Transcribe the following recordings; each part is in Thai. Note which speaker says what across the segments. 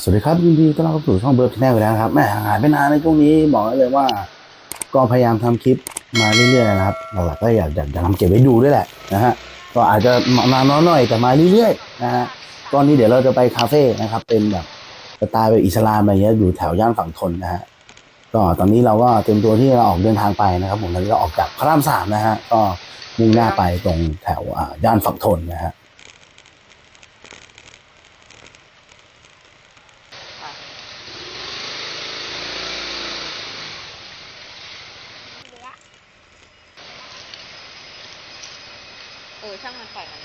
Speaker 1: สวัสดีครับยินดีต้อนรับสู่ช่องเบิร์ดแนลอีกแล้วครับแม่หายไปนานในช่วงนี้บอกได้เลยว่า ก็พยายามทำคลิปมาเรื่อยๆนะครับหลักๆก็อยากอยากจะทำเก็บไว้ดูด้วยแหละนะฮะก็อาจจะมาน้อยหน่อยแต่มาเรื่อยๆนะฮะตอนนี้เดี๋ยวเราจะไปคาเฟ่นะครับ เป็นแบบสไตล์แบบอิสลามอะไรเงี้ยอยู่แถวย่านฝั่งทนนะฮะก็ตอนนี้เราก็เตรียมตัวที่จะออกเดินทางไปนะครับผมตอนนี้เราออกจากพระรามสามนะฮะก็มุ่งหน้าไปตรงแถวอ่าย่านฝั่งทนนะฮะ
Speaker 2: เออ ช่างมันปล่อยมัน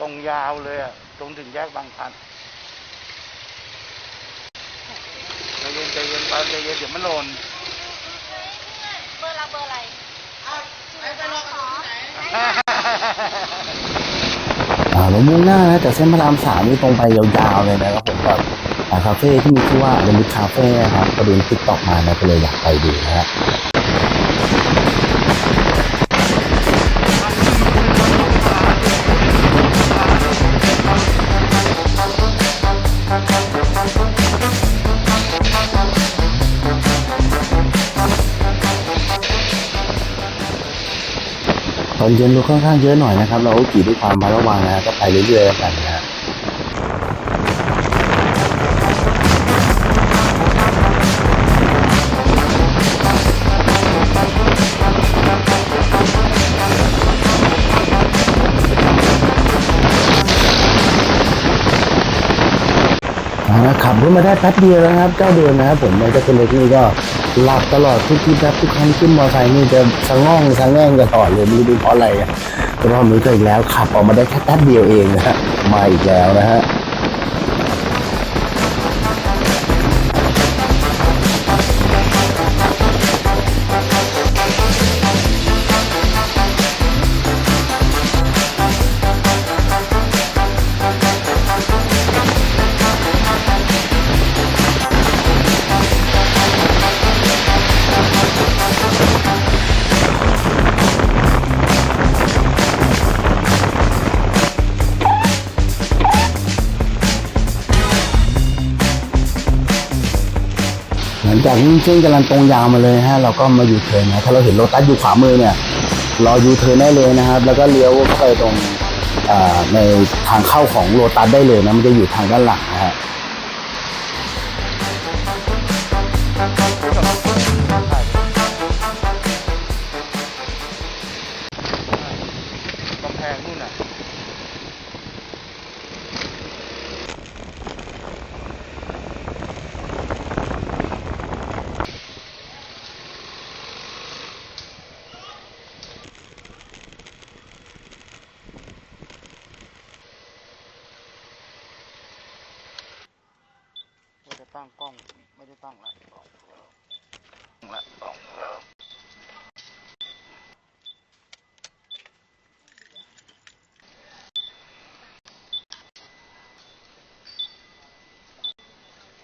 Speaker 3: ตรงยาวเลยอะ ตรงถึง แยกบางพลันใจเย็นใจเย็นไปใจเย็นเดี๋ยวมันหล่น
Speaker 2: เบอร์ละเบอร์อะไร
Speaker 1: อ่าเรามุ่งหน้านะจากเส้นพระรามสามนี่ตรงไปยาวๆเลยนะครับผมกับอ่าคาเฟ่ที่มีชื่อว่าเดลิคาเฟ่นะครับก็ดูติ๊กต็อกมานะก็เลยอยากไปดูนะฮะ ตอนเย็นดูค่อนข้างเยอะหน่อยนะครับ เราขี่ด้วยความระมัดระวังนะก็ไปเรื่อยๆกันนะะขับรถมาได้แป๊บเดียวนะครับเจ้าเดิมนะครับผมในเจ้าคนเล็กนี่ก็หลับตลอดทุกทีครับทุกครั้งขึ้นมอไซค์นี่จะสะง่องสะแง่งตลอดเลยไม่รู้เพราะอะไรรอบนี้ก็อีกแล้วขับออกมาได้แค่แป๊บเดียวเองนะฮะมาอีกแล้วนะฮะ จากวิ่งเส้นกำลังตรงยาวมาเลยฮะเราก็มายูเทิร์นนะถ้าเราเห็นโรตัสอยู่ขวามือเนี่ยรอยูเทิร์นได้เลยนะครับ แล้วก็เลี้ยวเข้าไปตรงในทางเข้าของโรตัสได้เลยนะมันจะอยู่ทางด้านหลังนะฮะ
Speaker 3: ตั้งกล้องไม่ได้ตั้งละกล้องละกล้องละ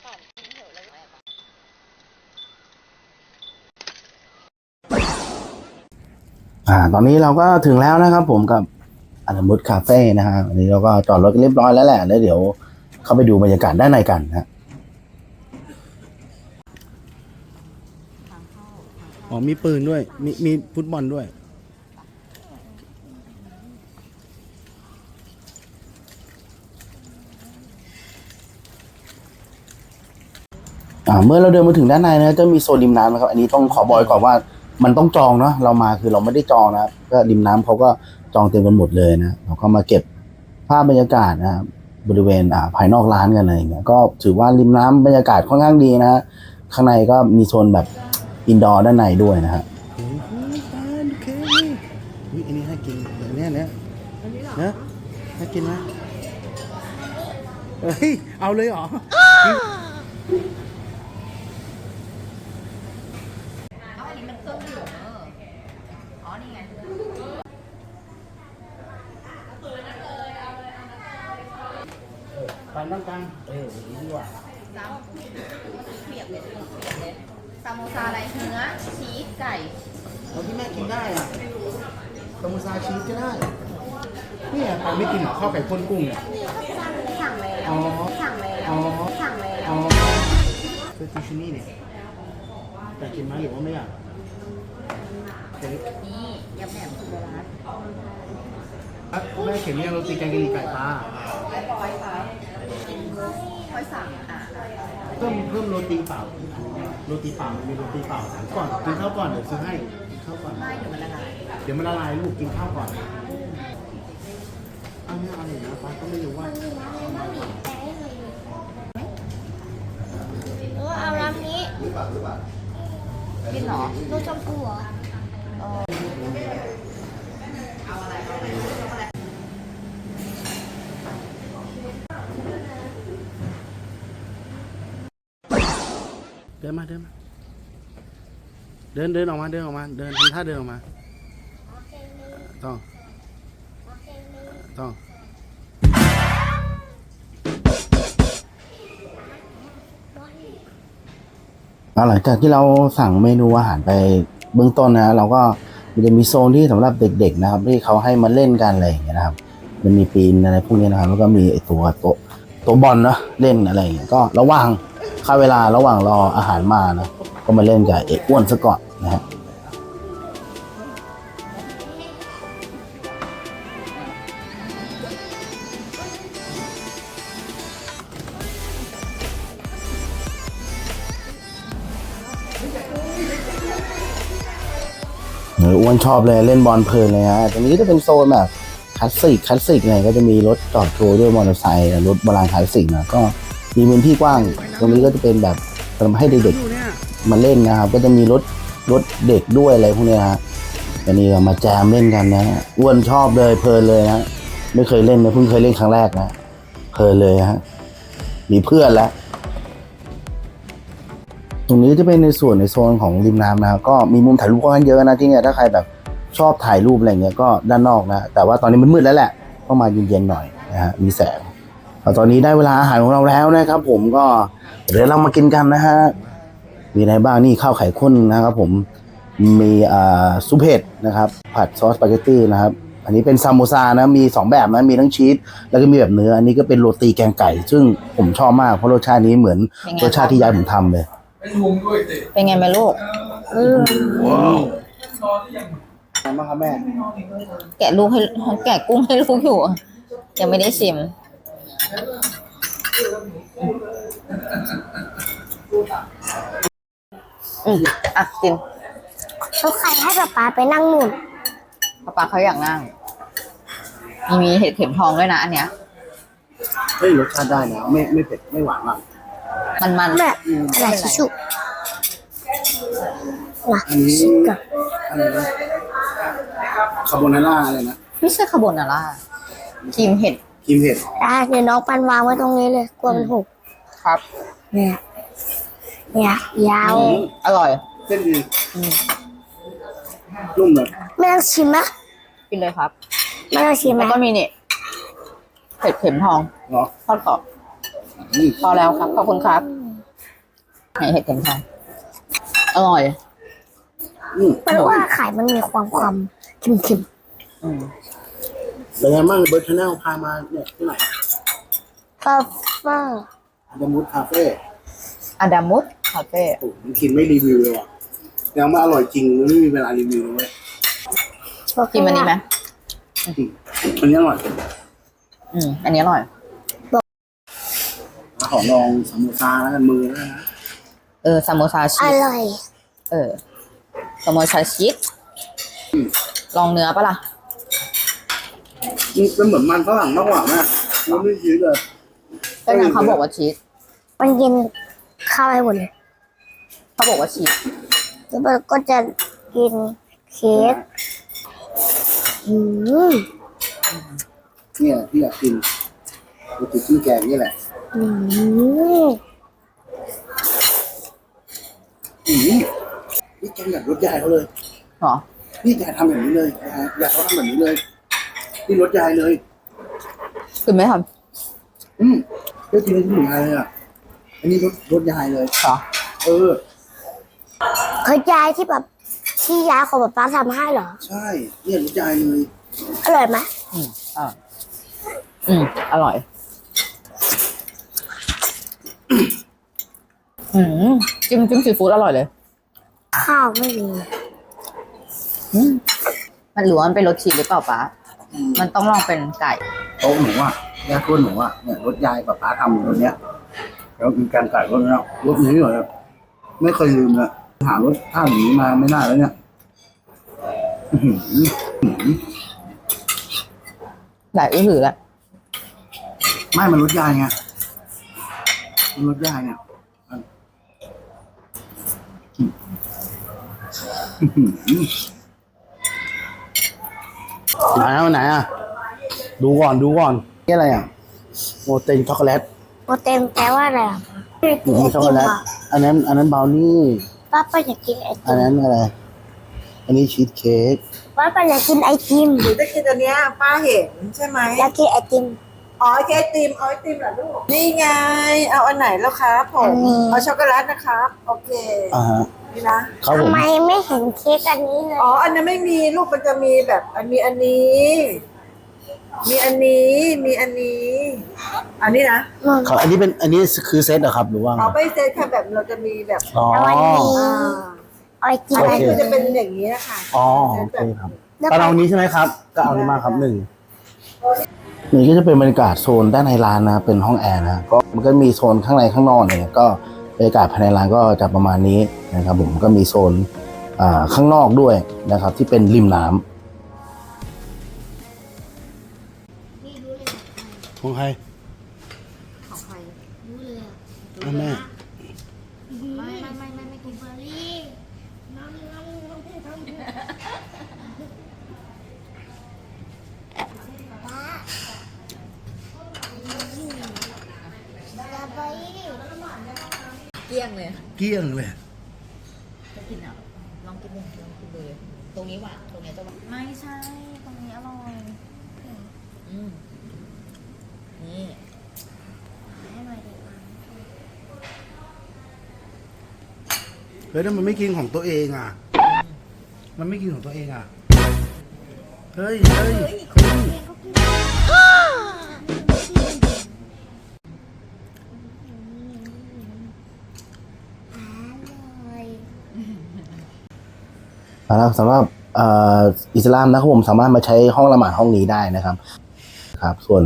Speaker 2: ก่อนกินเถอะแล้วแอบอะ
Speaker 1: อ่าตอนนี้เราก็ถึงแล้วนะครับผมกับอันมุดคาเฟ่นะฮะวันนี้เราก็จอดรถเรียบร้อยแล้วแหละแล้วเดี๋ยวเข้าไปดูบรรยากาศด้านในกันนะฮะอ๋อ มีปืนด้วย มีมีฟุตบอลด้วย อ่า เมื่อเราเดินมาถึงด้านในนะจะมีโซนริมน้ำนะครับ อันนี้ต้องขอบอกก่อนว่า มันต้องจองเนาะ เรามาคือเราไม่ได้จองนะก็ริมน้ำเขาก็จองเต็มกันหมดเลยนะ เราก็มาเก็บภาพบรรยากาศนะครับบริเวณอ่าภายนอกร้านกันอะไรอย่างเงี้ย ก็ถือว่าริมน้ำบรรยากาศค่อนข้างดีนะฮะข้างในก็มีโซนแบบ อินดอร์ด้านในด้วยนะฮะโอ้โหตาโอเคนี่อันนี้ให้กินอันนี้เนี่ยนะให้กินไหมเฮ้ย เอาเลยเหรอ
Speaker 2: เอาอันนี้มันเครื่องดื่มเอออ๋อนี่ไง
Speaker 1: ไปนั่งกลางเออดีกว่า
Speaker 2: ซ้ำเปียกเลยเปียกเลย ซามโมซาอะไรเนื้อชีสไก่
Speaker 1: เอาที่แม่กินได้อะตมูซาชีสก็ได้เนี่ยปาไม่กินเหรอข้าวไก่ข้นกุ้งเนี่ย
Speaker 2: สั่งแล้ว
Speaker 1: อ๋อ
Speaker 2: สั่งแล้ว
Speaker 1: อ๋อ
Speaker 2: สั่งแล้ว
Speaker 1: อ๋อคือฟิชินี่เนี่ยอยากกินไหมหรือว่าไม่อยากเค้ก
Speaker 2: นี่ยำแหนมสุโบราณ
Speaker 1: อะแม่เขียนเนี่ยโรตีแกงกะหรี่ไก่ปลา
Speaker 2: ค่อยสั่งอะ
Speaker 1: เพิ่มเพิ่มโรตีเปล่า โรตีเปล่ามันมีโรตีเปล่าสามก่อนกินข้าวก่อนเดี๋ยวซื้อให้กินข้าวก่อน
Speaker 2: ไม่เดี๋ยวมันละลาย
Speaker 1: เดี๋ยวมันละลายลูกกินข้าวก่อนเอาไม่เอาเลยนะฟ้าก็ไม่รู้ว่า
Speaker 4: เออเอาลำนี้
Speaker 2: กินเหรอ
Speaker 4: ดูชมพูเหรอ
Speaker 1: เดินมาเดินมาเดินเดินออกมาเดินออกมา เดินทำท่าเดินออกมาต้องต้องหลังจากที่เราสั่งเมนูอาหารไปเบื้องต้นนะเราก็จะมีโซนที่สำหรับเด็ก ๆ นะครับ ที่เขาให้มาเล่นกันอะไรอย่างเงี้ยนะครับมันมีปีนอะไรพวกนี้นะครับแล้วก็มีตัวโต๊ะโต๊ะบอลเนาะเล่นอะไรอย่างเงี้ยก็ระว่าง ค่าเวลาระหว่างรออาหารมานะ ก็มาเล่นกับเอกอ้วนซะก่อนนะฮะเอออ้วนชอบเลยเล่นบอลเพลินเลยฮะตรงนี้จะเป็นโซนแบบคลาสสิกคลาสสิกเลยก็จะมีรถจอดโชว์ด้วยมอเตอร์ไซค์รถโบราณคลาสสิกนะก็มีพื้นที่กว้าง ตรงนี้ก็จะเป็นแบบสำให้เด็กๆมาเล่นนะครับ ก็จะมีรถรถเด็กด้วยอะไรพวกนี้ฮะอันนี้เรามาแจมเล่นกันนะอ้วนชอบเลยเพลินเลยนะไม่เคยเล่นนะเพิ่งเคยเล่นครั้งแรกนะเพลินเลยฮะมีเพื่อนแล้วตรงนี้จะเป็นในส่วนในโซนของริมน้ำนะครับก็มีมุมถ่ายรูปค่อนเยอะนะที่เนี่ยถ้าใครแบบชอบถ่ายรูปอะไรเงี้ยก็ด้านนอกนะแต่ว่าตอนนี้มันมืดแล้วแหละต้องมาเย็นๆหน่อยนะฮะมีแสงตอนนี้ได้เวลาอาหารของเราแล้วนะครับ ผมก็ เดี๋ยวเรามากินกันนะฮะ มีอะไรบ้างนี่ข้าวไข่ข้นนะครับผม มีอ่าซุปเห็ดนะครับ ผัดซอสสปาเกตตี้นะครับ อันนี้เป็นซามโมซานะ มีสองแบบนะ มีทั้งชีส แล้วก็มีแบบเนื้อ อันนี้ก็เป็นโรตีแกงไก่ ซึ่งผมชอบมาก เพราะรสชาตินี้เหมือนรสชาติที่ยายผมทำเลย
Speaker 2: เป็นไงแม่ลูก
Speaker 1: ไงบ้างครับแม่
Speaker 2: แกะลูกให้แกะกุ้งให้ลูกอยู่ยังไม่ได้ชิม อืมอะกิน
Speaker 4: เขาใครให้ป๊าป๊าไปนั่งนู่น
Speaker 2: ป้าป้าเขาอยากนั่ง มีมีเห็ดเข็มทองด้วยนะอันเนี้ย
Speaker 1: เฮ้ยรสชาติได้นะไม่ไม่เผ็ดไม่หวานมาก
Speaker 2: มันมัน
Speaker 4: แม่อะไรชิชุล่ะ
Speaker 1: อันนี้
Speaker 4: ชิกะ
Speaker 1: อะไรนะคาโบนาร่าอะไรนะ
Speaker 2: ไม่ใช่คาโบนาร่าครีมเห็ด
Speaker 1: ครีมเห็ด
Speaker 4: อะเดี๋ยวน้องปันวางไว้ตรงนี้เลย กลัวมันหก
Speaker 2: ครับ
Speaker 4: เนี่ยเนี่ยยาว
Speaker 2: อืมอร่อย
Speaker 1: เส้นดี
Speaker 2: อืม
Speaker 1: นุ่มเลย
Speaker 4: ไม่ต้องชิมนะ
Speaker 2: กินเลยครับ
Speaker 4: ไม่ต้องชิม
Speaker 2: แล้ว
Speaker 4: นะ
Speaker 2: ก็มีนี่เห็ดเข็มทอง
Speaker 1: เหรอ
Speaker 2: ทอดกรอบ
Speaker 1: อืม
Speaker 2: พอแล้วครับ ขอบคุณครับไหนเห็ดเข็มทอง อร่อย
Speaker 1: อืม
Speaker 4: มันว่าไข่มันมีความความเค็ม
Speaker 2: อืม
Speaker 1: เป็นไงบ้างเบิร์ดชาแนลพามาเนี่ยที่ไหน
Speaker 4: ๆก็ ว่า
Speaker 1: ดมูดคาเฟ่
Speaker 2: อาดามุสคาเฟ่
Speaker 1: โอ้โหมันกินไม่รีวิวเลยว่ะยังไม่อร่อยจริงมันไม่มีเวลารีวิวเลยเว้ย
Speaker 2: กินมันนี้ไหม
Speaker 1: อืมอันนี้อร่อย
Speaker 2: อืม อันนี้อร่อย
Speaker 1: ขอลองสามโมซาแล้วกันมือแล้วกันนะ
Speaker 2: เออซามโมซา
Speaker 4: อ
Speaker 2: ชีส
Speaker 4: ร่อย
Speaker 2: เออซามโมซาชีสลองเนื้อปะล่ะ
Speaker 1: มันเป็นเหมือนมันฝรั่งมากกว่าแม่มันไม่ชีสเลย
Speaker 2: ก็ยังเขาบอกว่าชีส
Speaker 4: มันกินข้าวไปหมดเลย
Speaker 2: เขาบอกว่าชีส
Speaker 4: แล้วมันก็จะกินเค้กอืม
Speaker 1: เนี่ยที่อยากกินโรตีจิ้มแกงนี่แหละ
Speaker 4: อืม
Speaker 1: อืมนี่แกงแบบรสยายเขาเลย
Speaker 2: หรอ
Speaker 1: นี่ยายทำแบบนี้เลยนะฮะยายเขาทำแบบนี้เลย นี่รสยายเลย
Speaker 2: คือไม่ท
Speaker 1: อืม เลือกกินที่หมูยายเลยอะ อันนี้รสรสยายเลยำ
Speaker 2: หรอ
Speaker 1: เออ
Speaker 4: เคยยายที่แบบที่ยายของป๊าป๊าทำให้เหรอ
Speaker 1: ใช่ เนี่ยรสยายเลย
Speaker 4: อร่อยไหม
Speaker 2: อืมอะอืมอร่อย อืมจิ้มจิ้มซีฟู้ดอร่อยเลย
Speaker 4: ข้าวไม่มี
Speaker 2: อืมมันหรือว่ามันเป็นรสชีสหรือเปล่าป๊ามันต้องลองเป็นไก่
Speaker 1: โต๊ะหนูอะ ยายตัวหนูอะเนี่ยรสยายกับป้าทำรสเนี้ยแล้วกินแกงไก่รสเนี้ยรสนี้เลยอะไม่เคยลืมเลยหารสชาติอย่างนี้มาไม่น่าแล้วเนี่ยอื้อหืออื้อหือ
Speaker 2: ไก่อื้อหือแหละ
Speaker 1: ไม่มันรสยายไงมันรสยายเนี่ยมันอื้อหือไหนอะไหนอะดูก่อนดูก่อน นี่อะไรอะโมเตนช็อกโกแลต
Speaker 4: โปรตีนแปลว่าอะไรอะไม่ได้กินไอ
Speaker 1: ช็อก
Speaker 4: ติ
Speaker 1: โก
Speaker 4: ม
Speaker 1: แลต
Speaker 4: อะ
Speaker 1: อันนั้น อันนั้นบราวนี่
Speaker 4: ป้าป้าอยากกินไอ
Speaker 1: อั
Speaker 4: ติ
Speaker 1: น
Speaker 4: ม
Speaker 1: นั้นอะไร อันนี้ชีสเค้ก
Speaker 4: ป้าป้าอยากกินไอติม
Speaker 5: หนูจะกินตัวเนี้ยป้าเห็นใช่ไหม
Speaker 4: อยากกินไอติม
Speaker 5: อ๋อไอติมเอาไอติมเหรอลูกนี่ไง เอาอันไหนแล้วครับผ
Speaker 4: อั
Speaker 5: ม
Speaker 4: นนี้
Speaker 5: เอาช็อกโกแลตนะครับ โอเค
Speaker 1: อ่าฮะ
Speaker 5: นี่นะ
Speaker 1: ครับผ
Speaker 4: ทำ
Speaker 1: ม
Speaker 4: ไมไม่เห็นเค้กอันนี้เลย
Speaker 5: อ๋ออันนั้นไม่มีลูกมันจะมีแบบอันมีอันนี้ มีอันนี้ มีอันนี้ อันนี้นะ
Speaker 1: ครับอันนี้เป็นอันนี้คือเซตเหรอครับหรือว่าไง
Speaker 5: เอาไปเซตค่ะแบบเราจะมีแบบ
Speaker 1: อ๋อ
Speaker 4: แล้วอันนี้
Speaker 5: อ่า
Speaker 4: เอาไอติม
Speaker 5: อัน
Speaker 4: อะไร
Speaker 5: นี้คือจะเป็นอย่างนี้นะคะ
Speaker 1: อ๋อ
Speaker 5: เซ
Speaker 1: โอ
Speaker 5: ต
Speaker 1: เค
Speaker 5: แบบ
Speaker 1: ครับตอนเอานี้ใช่ไหมครับ ก็เอานี้มาครับหนึ่งนี่ก็จะเป็นบรรยากาศโซนด้านในร้านนะ เป็นห้องแอร์นะก็มันก็มีโซนข้างในข้างนอกเนี่ยก็บรรยากาศภายในร้านก็จะประมาณนี้นะครับผมก็มีโซนอ่าข้างนอกด้วยนะครับ ที่เป็นริมน้ำ ของใคร
Speaker 2: ของใคร
Speaker 4: รู้เลยอะ
Speaker 1: อะแม่
Speaker 4: ไม่ไม่ไม่ไม่ไม่กินเบอร์รี่น้ำน้ำน้ำน้ำป้าสตรอเบอร์รี่
Speaker 2: เกลี้ยงเลย
Speaker 1: เกลี้ยงเลย
Speaker 2: จะกินอะลองกินดูลองกินดูเลยตรงนี้หวานตรงนี้จะหวานไม่ใช่ ตรงนี้อร่อยอืม นี่
Speaker 1: เฮ้ยถ้ามันไม่กินของตัวเองอะ มันไม่กินของตัวเองอะ เฮ้ยเฮ้ยเฮ้ยสำหรับสำหรับอิสลามนะครับผมสามารถมาใช้ห้องละหมาดห้องนี้ได้นะครับ ครับ ส่วน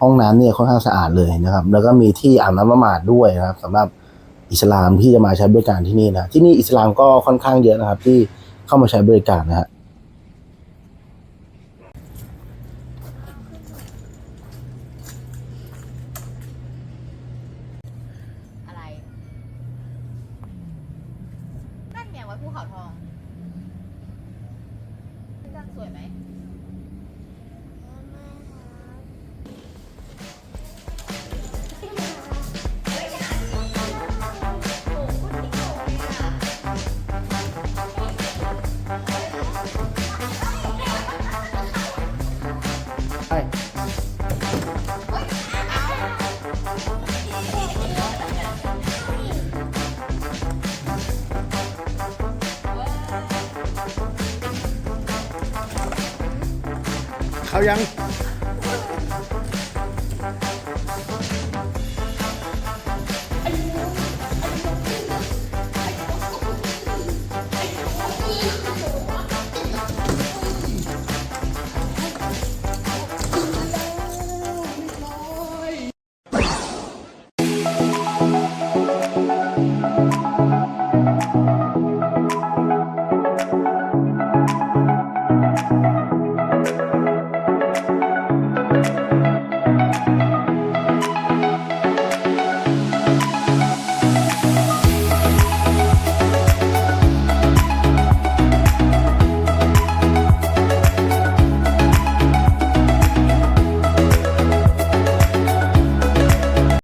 Speaker 1: ห้องน้ำเนี่ยค่อนข้างสะอาดเลยนะครับ แล้วก็มีที่อาบน้ำละหมาดด้วยนะครับสำหรับอิสลามที่จะมาใช้บริการที่นี่นะที่นี่อิสลามก็ค่อนข้างเยอะนะครับ ที่เข้ามาใช้บริการนะฮะ
Speaker 2: อะไรนั่นไงไว้ภูเขาทองจังสวยไหม
Speaker 1: เอายัง